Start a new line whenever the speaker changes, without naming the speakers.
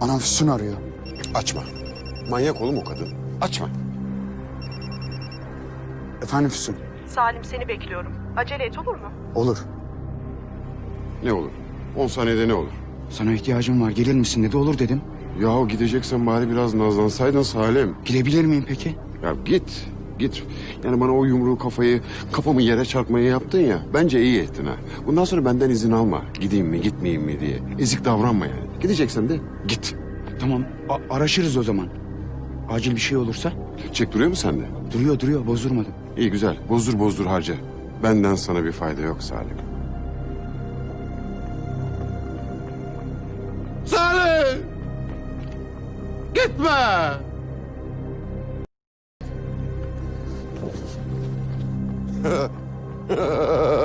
Anam Füsun arıyor.
Açma. Manyak oğlum o kadın. Açma.
Efendim Füsun.
Salim seni bekliyorum. Acele et olur mu?
Olur.
Ne olur? 10 saniyede ne olur?
Sana ihtiyacım var. Gelir misin dedi. Olur dedim.
Yahu gideceksen bari biraz nazlansaydın Salim.
Gidebilir miyim peki?
Ya git. Git. Yani bana o yumruğu kafayı, kafamı yere çarpmayı yaptın ya. Bence iyi ettin ha. Bundan sonra benden izin alma. Gideyim mi, gitmeyeyim mi diye. Ezik davranma yani. Gideceksen de git.
Tamam. a- araşırız o zaman. Acil bir şey olursa.
Çek duruyor mu sende?
Duruyor duruyor. Bozdurmadım.
İyi güzel. Bozdur bozdur harca. Benden sana bir fayda yok Salim. Salim! Gitme! Ha ha ha!